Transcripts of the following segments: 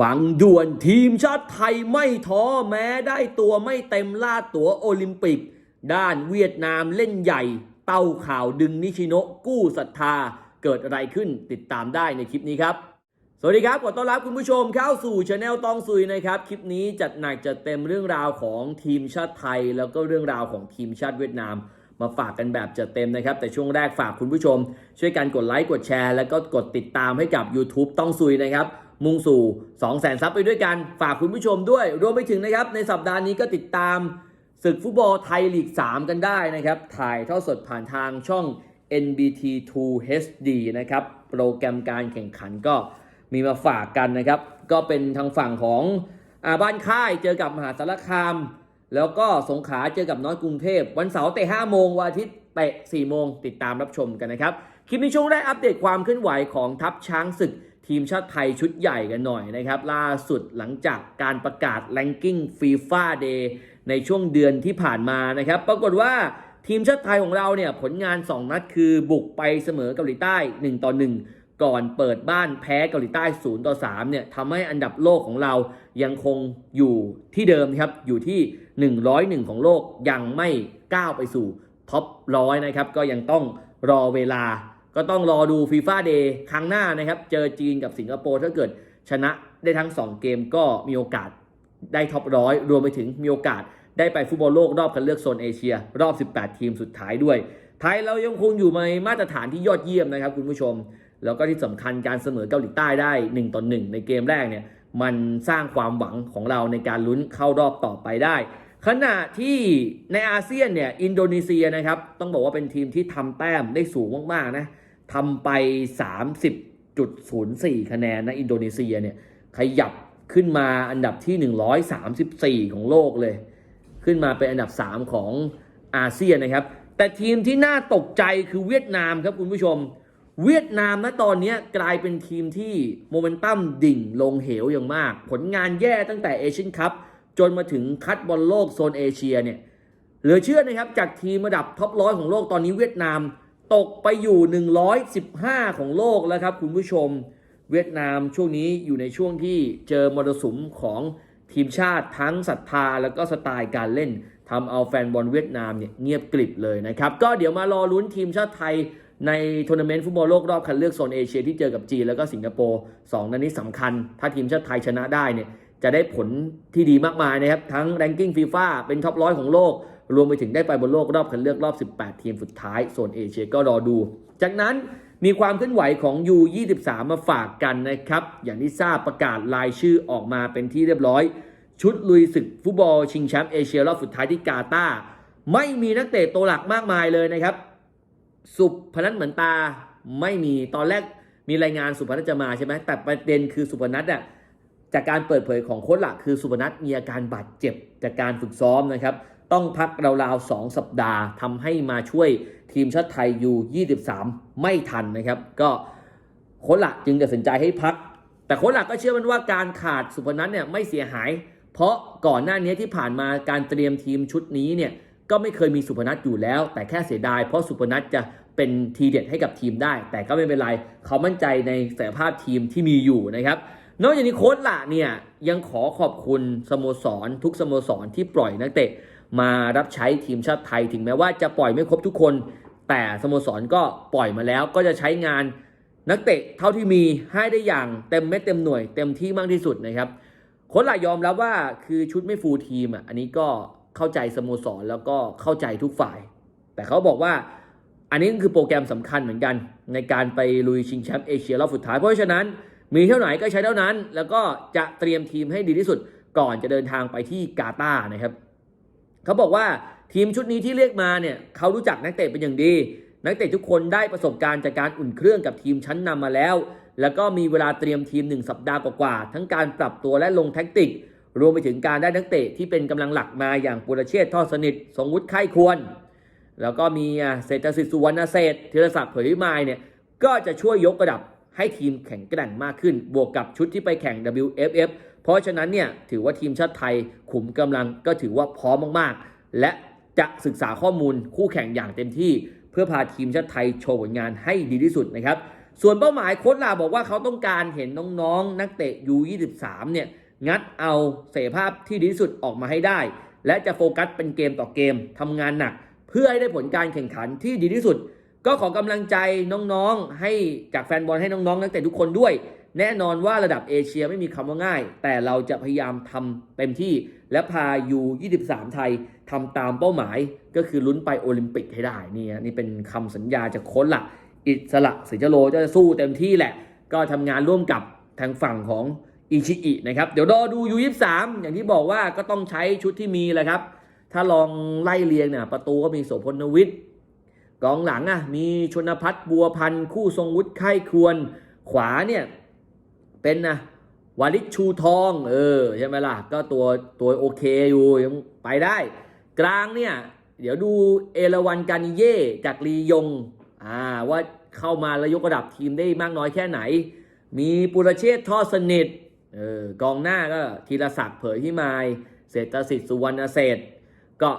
ฟังด่วนทีมชาติไทยไม่ท้อแม้ได้ตัวไม่เต็มล่าตั๋วโอลิมปิก ด้านเวียดนามเล่นใหญ่ เต้าข่าวดึงนิชิโนกู้ศรัทธาเกิดอะไรขึ้นติดตามได้ในคลิปนี้ครับ สวัสดีครับ ขอต้อนรับคุณผู้ชมเข้าสู่ช anel ตองซุยนะครับ คลิปนี้จัดหนักจัดเต็มเรื่องราวของทีมชาติไทย แล้วก็เรื่องราวของทีมชาติเวียดนามมาฝากกันแบบจัดเต็มนะครับ แต่ช่วงแรกฝากคุณผู้ชม ช่วยกันกดไลค์กดแชร์ แล้วก็กดติดตามให้กับ YouTube ต้องซุยนะครับ มุ่งสู่2 0 0 0 0 0ซับไปด้วยกัน ฝากคุณผู้ชมด้วย รวมไปถึงนะครับ ในสัปดาห์นี้ก็ติดตามศึกฟุตบอลไทยลีก 3 กันได้นะครับ ถ่ายทอดสดผ่านทางช่อง NBT 2 HD นะครับ โปรแกรมการแข่งขันก็มีมาฝากกันนะครับ ก็เป็นทางฝั่งของอาบ้านค่ายเจอกับมหาสารคาม แล้วก็สงขลาเจอกับน้อยกรุงเทพ วันเสาร์เตะ5โมงวันอาทิตย์เตะ4โมงติดตามรับชมกันนะครับ คลิปนี้ช่วงแรกอัปเดตความเคลื่อนไหวของทัพช้างศึก ทีมชาติไทยชุดใหญ่กันหน่อยนะครับ ล่าสุดหลังจากการประกาศ ranking FIFA Day ในช่วงเดือนที่ผ่านมานะครับ ปรากฏว่าทีมชาติไทยของเราเนี่ยผลงาน 2 นัดคือบุกไปเสมอเกาหลีใต้ 1 ต่อ 1 ก่อนเปิดบ้านแพ้เกาหลีใต้ 0 ต่อ 3 เนี่ยทำให้อันดับโลกของเรายังคงอยู่ที่เดิมครับอยู่ที่ 101 ของโลกยังไม่ก้าวไปสู่ท็อปร้อยนะครับก็ยังต้องรอเวลา ก็ต้องรอดูฟีฟ่าเดย์ครั้งหน้านะครับ เจอจีนกับสิงคโปร์ถ้าเกิดชนะได้ทั้ง 2 เกมก็มีโอกาสได้ท็อปร้อยรวมไปถึงมีโอกาสได้ไปฟุตบอลโลกรอบคัดเลือกโซนเอเชีย รอบ 18 ทีมสุดท้ายด้วย ไทยเรายังคงอยู่ในมาตรฐานที่ยอดเยี่ยมนะครับคุณผู้ชม แล้วก็ที่สำคัญการเสมอเกาหลีใต้ได้1ต่อ1ในเกมแรกเนี่ยมันสร้างความหวังของเราในการลุ้นเข้ารอบต่อไปได้ ขณะที่ในอาเซียนเนี่ยอินโดนีเซียนะครับต้องบอกว่าเป็นทีมที่ทำแต้มได้สูงมากๆนะ ทำไป 30.04 คะแนนนะอินโดนีเซียเนี่ยขยับขึ้นมาอันดับที่ 134 ของโลกเลย ขึ้นมาเป็นอันดับ 3 ของอาเซียนนะครับ แต่ทีมที่น่าตกใจคือเวียดนามครับคุณผู้ชม เวียดนามนะตอนนี้กลายเป็นทีมที่โมเมนตัมดิ่งลงเหวอย่างมาก ผลงานแย่ตั้งแต่เอเชียนคัพจนมาถึงคัดบอลโลกโซนเอเชียเนี่ยเหลือเชื่อนะครับจากทีมระดับท็อปร้อยของโลกตอนนี้เวียดนาม ตกไปอยู่ 115 ของโลกแล้วครับคุณผู้ชม เวียดนามช่วงนี้อยู่ในช่วงที่เจอมรสุมของทีมชาติทั้งศรัทธาแล้วก็สไตล์การเล่นทำเอาแฟนบอลเวียดนามเนี่ยเงียบกริบเลยนะครับ ก็เดี๋ยวมารอลุ้นทีมชาติไทยในทัวร์นาเมนต์ฟุตบอลโลกรอบคัดเลือกโซนเอเชียที่เจอกับจีนแล้วก็สิงคโปร์สองนัดนี้สำคัญ ถ้าทีมชาติไทยชนะได้เนี่ยจะได้ผลที่ดีมากมายนะครับ ทั้งแรงกิ้งฟีฟ่าเป็นท็อปร้อยของโลก รวมไปถึงได้ไปบนโลกรอบคัดเลือกรอบ 18 ทีมสุดท้ายโซนเอเชียก็รอดู จากนั้นมีความเคลื่อนไหวของ U23 มาฝากกันนะครับ อย่างที่ทราบประกาศรายชื่อออกมาเป็นที่เรียบร้อย ชุดลุยศึกฟุตบอลชิงแชมป์เอเชียรอบสุดท้ายที่กาตาร์ไม่มีนักเตะตัวหลักมากมายเลยนะครับ สุพนัทเหมือนตาไม่มีตอนแรกมีรายงานสุพนัทจะมาใช่ไหมแต่ประเด็นคือสุพนัทอะจากการเปิดเผยของโค้ชหลักคือสุพนัทมีอาการบาดเจ็บจากการฝึกซ้อมนะครับ ต้องพักราวๆ 2 สัปดาห์ทำให้มาช่วยทีมชาติไทยอยู่23 ไม่ทันนะครับ ก็โค้ชหลักจึงตัดสินใจให้พัก แต่โค้ชหลักก็เชื่อมันว่าการขาดสุพนัทเนี่ยไม่เสียหาย เพราะก่อนหน้านี้ที่ผ่านมาการเตรียมทีมชุดนี้เนี่ยก็ไม่เคยมีสุพนัทอยู่แล้ว แต่แค่เสียดาย เพราะสุพนัทจะเป็นทีเด็ดให้กับทีมได้ แต่ก็ไม่เป็นไรเขามั่นใจในศักยภาพทีมที่มีอยู่นะครับนอกจากนี้โค้ชละเนี่ยยังขอขอบคุณสโมสร ทุกสโมสรที่ปล่อยนักเตะ มารับใช้ทีมชาติไทยถึงแม้ว่าจะปล่อยไม่ครบทุกคน แต่สโมสรก็ปล่อยมาแล้วก็จะใช้งานนักเตะเท่าที่มีให้ได้อย่างเต็มเม็ดเต็มหน่วย เต็มที่มากที่สุดนะครับโค้ชหลายยอมรับว่าคือชุดไม่ฟูลทีมอะอันนี้ก็เข้าใจสโมสรแล้วก็เข้าใจทุกฝ่าย แต่เขาบอกว่าอันนี้ก็คือโปรแกรมสำคัญเหมือนกัน ในการไปลุยชิงแชมป์เอเชียรอบสุดท้ายเพราะฉะนั้น มีเท่าไหร่ก็ใช้เท่านั้น แล้วก็จะเตรียมทีมให้ดีที่สุด ก่อนจะเดินทางไปที่กาตาร์นะครับ เขาบอกว่าทีมชุดนี้ที่เรียกมาเนี่ยเขารู้จักนักเตะเป็นอย่างดี นักเตะทุกคนได้ประสบการณ์จากการอุ่นเครื่องกับทีมชั้นนำมาแล้ว แล้วก็มีเวลาเตรียมทีม 1 สัปดาห์กว่าๆทั้งการปรับตัวและลงแท็กติก รวมไปถึงการได้นักเตะที่เป็นกำลังหลักมาอย่างปุรเชษฐ์ทอดสนิทสงวุฒิไข้ควร แล้วก็มีเศรษฐศิษย์สุวรรณเศษธีรศักดิ์เผยวิมายเนี่ยก็จะช่วยยกระดับให้ทีมแข็งแกร่งมากขึ้น บวกกับชุดที่ไปแข่ง WFF เพราะฉะนั้นเนี่ยถือว่าทีมชาติไทยขุมกำลังก็ถือว่าพร้อมมากๆ และจะศึกษาข้อมูลคู่แข่งอย่างเต็มที่ เพื่อพาทีมชาติไทยโชว์ผลงานให้ดีที่สุดนะครับ ส่วนเป้าหมายโค้ชลาบอกว่าเขาต้องการเห็นน้องๆ นักเตะ U23 เนี่ยงัดเอาเสภาพที่ดีที่สุดออกมาให้ได้ และจะโฟกัสเป็นเกมต่อเกมทำงานหนัก เพื่อให้ได้ผลการแข่งขันที่ดีที่สุด ก็ขอกำลังใจน้องๆ ให้จากแฟนบอลให้น้องๆนักเตะทุกคนด้วย แน่นอนว่าระดับเอเชียไม่มีคำว่าง่าย แต่เราจะพยายามทำเต็มที่ และพา U23 ไทยทำตามเป้าหมาย ก็คือลุ้นไปโอลิมปิกให้ได้นี่ฮะนี่เป็นคำสัญญาจากโค้ชหลักอิสระสิจโรจะสู้เต็มที่แหละ ก็ทำงานร่วมกับทางฝั่งของอิชิอินะครับ เดี๋ยวรอดู U23 อย่างที่บอกว่าก็ต้องใช้ชุดที่มีแหละครับ ถ้าลองไล่เรียงเนี่ยประตูก็มีโสพลนวิทย์ กองหลังอะมีชนพัฒน์บัวพันธ์คู่ทรงวุฒิไข้ควร ขวาเนี่ยเป็นนะวาลิชชูทองเออใช่ไหมล่ะ ก็ตัวตัวโอเคอยู่ยังไปได้ กลางเนี่ยเดี๋ยวดูเอราวันกานิเย่จากลียงอ่าว่าเข้ามาแล้วยกระดับทีมได้มากน้อยแค่ไหน มีปุรเชษฐ์ทอสนิทเออกองหน้าก็ธีรศักดิ์เผยพิมายเศรษฐสิทธิ์สุวรรณเศษก็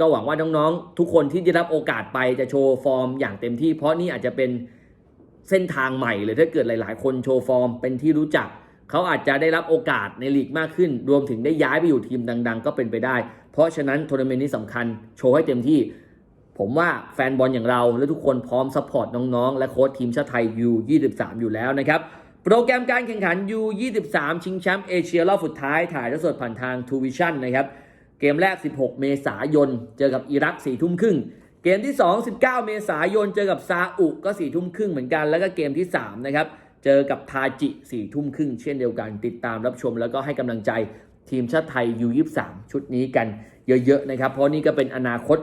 ก็หวังว่าน้องๆ ทุกคนที่ได้รับโอกาสไปจะโชว์ฟอร์มอย่างเต็มที่ เพราะนี่อาจจะเป็นเส้นทางใหม่เลยถ้าเกิดหลาย ๆ คนโชว์ฟอร์มเป็นที่รู้จัก เขาอาจจะได้รับโอกาสในลีกมากขึ้น รวมถึงได้ย้ายไปอยู่ทีมดัง ๆ ก็เป็นไปได้ เพราะฉะนั้นทัวร์นาเมนต์นี้สำคัญโชว์ให้เต็มที่ ผมว่าแฟนบอลอย่างเราและทุกคนพร้อมซัพพอร์ตน้องๆ และโค้ชทีมชาติไทย U23 อยู่แล้วนะครับโปรแกรมการแข่งขัน U23 ชิงแชมป์เอเชียรอบสุดท้ายถ่ายทอดสดผ่านทาง t ูวิชั่นนะครับ เกมแรก 16 เมษายน เจอกับอิรัก4ทุ่มครึ่ง เกมที่ 2 19 เมษายน เจอกับซาอุก็4ทุ่มครึ่งเหมือนกัน แล้วก็เกมที่ 3 นะครับ เจอกับทาจิ4ทุ่มครึ่งเช่นเดียวกัน ติดตามรับชมแล้วก็ให้กำลังใจทีมชาติไทย U23 ชุดนี้กันเยอะๆนะครับ เพราะนี่ก็เป็นอนาคต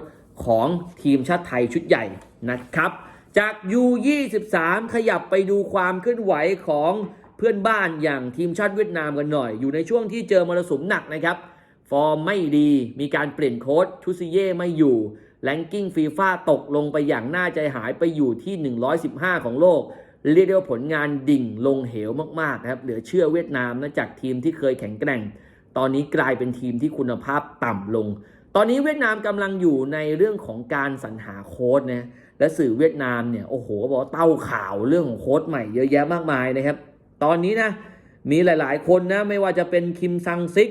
ของทีมชาติไทยชุดใหญ่นะครับ จาก U23 ขยับไปดูความเคลื่อนไหวของเพื่อนบ้านอย่างทีมชาติเวียดนามกันหน่อย อยู่ในช่วงที่เจอมรสุมหนักนะครับ ฟอร์มไม่ดี มีการเปลี่ยนโค้ชทุซิเย่ไม่อยู่แลนกิ้งฟีฟ่าตกลงไปอย่างน่าใจหายไปอยู่ที่ 115 ของโลก เรียกได้ว่าผลงานดิ่งลงเหวมากๆนะครับ เหลือเชื่อเวียดนามนะจากทีมที่เคยแข็งแกร่ง ตอนนี้กลายเป็นทีมที่คุณภาพต่ำลง ตอนนี้เวียดนามกำลังอยู่ในเรื่องของการสรรหาโค้ชนะ และสื่อเวียดนามเนี่ยโอ้โหบอกว่าเต้าข่าวเรื่องของโค้ชใหม่เยอะแยะมากมายนะครับ ตอนนี้นะมีหลาย ๆ คนนะไม่ว่าจะเป็นคิมซังซิก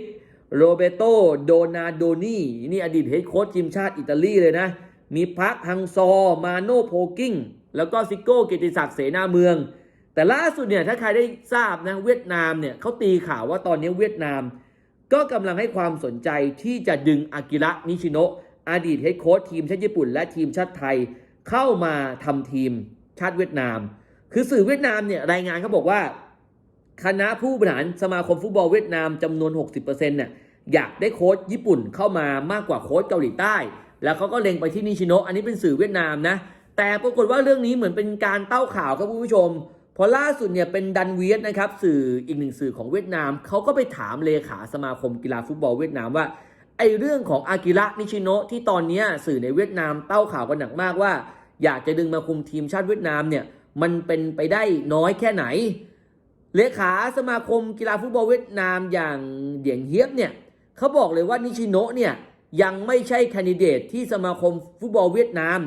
โรเบโตโดนาโดนี่นี่อดีตเฮดโค้ชทีมชาติอิตาลีเลยนะ มีพักฮังซอ มาโนโพกิ้ง แล้วก็ซิโก้เกติศักดิ์เสนาเมือง แต่ล่าสุดเนี่ยถ้าใครได้ทราบนะเวียดนามเนี่ยเขาตีข่าวว่าตอนนี้เวียดนาม ก็กำลังให้ความสนใจที่จะดึงอากิระนิชิโนะอดีตเฮดโค้ชทีมชาติญี่ปุ่น และทีมชาติไทยเข้ามาทำทีมชาติเวียดนาม คือสื่อเวียดนามเนี่ยรายงานเขาบอกว่า คณะผู้บริหารสมาคมฟุตบอลเวียดนามจำนวน 60%เนี่ย อยากได้โค้ชญี่ปุ่นเข้ามามากกว่าโค้ชเกาหลีใต้ แล้วเขาก็เล็งไปที่นิชิโนะอันนี้เป็นสื่อเวียดนามนะ แต่ปรากฏว่าเรื่องนี้เหมือนเป็นการเต้าข่าวครับคุณผู้ชมพอล่าสุดเนี่ยเป็นดันเวียดนะครับสื่ออีกหนึ่งสื่อของเวียดนามเขาก็ไปถามเลขาสมาคมกีฬาฟุตบอลเวียดนามว่าไอเรื่องของอากิระนิชิโนะที่ตอนนี้สื่อในเวียดนามเต้าข่าวกันหนักมากว่า อยากจะดึงมาคุมทีมชาติเวียดนามเนี่ยมันเป็นไปได้น้อยแค่ไหน เลขาสมาคมกีฬาฟุตบอลเวียดนามอย่างเดียงเฮียบเนี่ย เขาบอกเลยว่านิชิโนะเนี่ยยังไม่ใช่แคนดิเดตที่สมาคมฟุตบอลเวียดนาม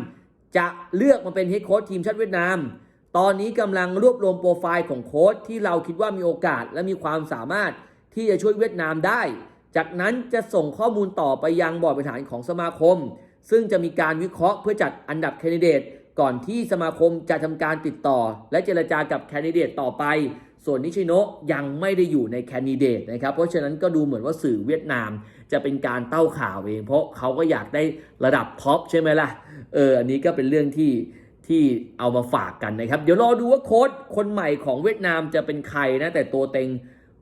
จะเลือกมาเป็นเฮดโค้ชทีมชาติเวียดนาม ตอนนี้กำลังรวบรวมโปรไฟล์ของโค้ชที่เราคิดว่ามีโอกาสและมีความสามารถที่จะช่วยเวียดนามได้ จากนั้นจะส่งข้อมูลต่อไปยังบอร์ดบริหารของสมาคม ซึ่งจะมีการวิเคราะห์เพื่อจัดอันดับแคนดิเดตก่อนที่สมาคมจะทำการติดต่อ และเจรจากับแคนดิเดตต่อไป ส่วนนิชิโนะยังไม่ได้อยู่ในแคนดิเดตนะครับ เพราะฉะนั้นก็ดูเหมือนว่าสื่อเวียดนามจะเป็นการเต้าข่าวเอง เพราะเขาก็อยากได้ระดับท็อปใช่ไหมล่ะ เออ อันนี้ก็เป็นเรื่องที่ที่เอามาฝากกันนะครับ เดี๋ยวรอดูว่าโค้ชคนใหม่ของเวียดนามจะเป็นใครนะ แต่ตัวเต็ง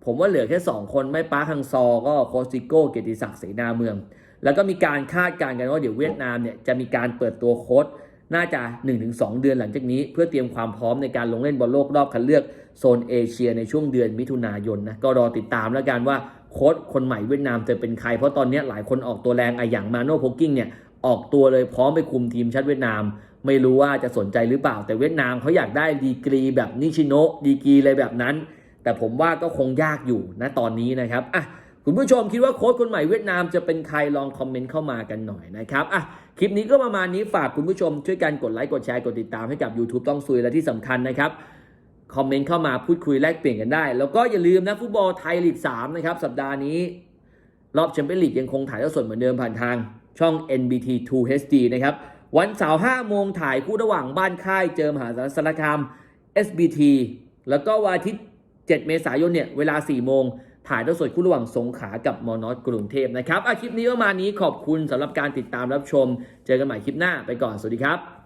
ผมว่าเหลือแค่ 2 คนไม่ป้าคังซอ ก็โคชซิโก้เกียรติศักดิ์เสนาเมือง แล้วก็มีการคาดการณ์กันว่าเดี๋ยวเวียดนามเนี่ยจะมีการเปิดตัวโค้ช น่าจะ 1-2 เดือนหลังจากนี้ เพื่อเตรียมความพร้อมในการลงเล่นบอลโลกรอบคัดเลือกโซนเอเชียในช่วงเดือนมิถุนายนนะก็รอติดตามแล้วกันว่าโค้ชคนใหม่เวียดนามจะเป็นใคร เพราะตอนนี้หลายคนออกตัวแรงอะอย่างมาโน่โพกิ้งเนี่ยออกตัวเลยพร้อมไปคุมทีมชาติเวียดนาม ไม่รู้ว่าจะสนใจหรือเปล่า แต่เวียดนามเขาอยากได้ดีกรีแบบนิชิโนะดีกรีเลยแบบนั้น แต่ผมว่าก็คงยากอยู่นะตอนนี้นะครับอะ คุณผู้ชมคิดว่าโค้ชคนใหม่เวียดนามจะเป็นใครลองคอมเมนต์เข้ามากันหน่อยนะครับอะคลิปนี้ก็ประมาณนี้ฝากคุณผู้ชมช่วยกันกดไลค์กดแชร์กดติดตามให้กับ YouTube ต้องซุยและที่สำคัญนะครับคอมเมนต์เข้ามาพูดคุยแลกเปลี่ยนกันได้ แล้วก็อย่าลืมนะฟุตบอลไทยลีก3นะครับสัปดาห์นี้ รอบแชมเปี้ยนลีกยังคงถ่ายทอดสดเหมือนเดิมผ่านทางช่อง NBT 2 HD นะครับวันเสาร์5โมงถ่ายคู่ระหว่างบ้านค่ายเจอมหาสารคาม SBT แล้วก็วันอาทิตย์ 7 เมษายนเนี่ยเวลา 4 โมง ถ่ายทอดสดคู่ระหว่างสงขลากับมอนอสกรุงเทพนะครับอาคลิปนี้ประมาณนี้ขอบคุณสำหรับการติดตามรับชม เจอกันใหม่คลิปหน้าไปก่อนสวัสดีครับ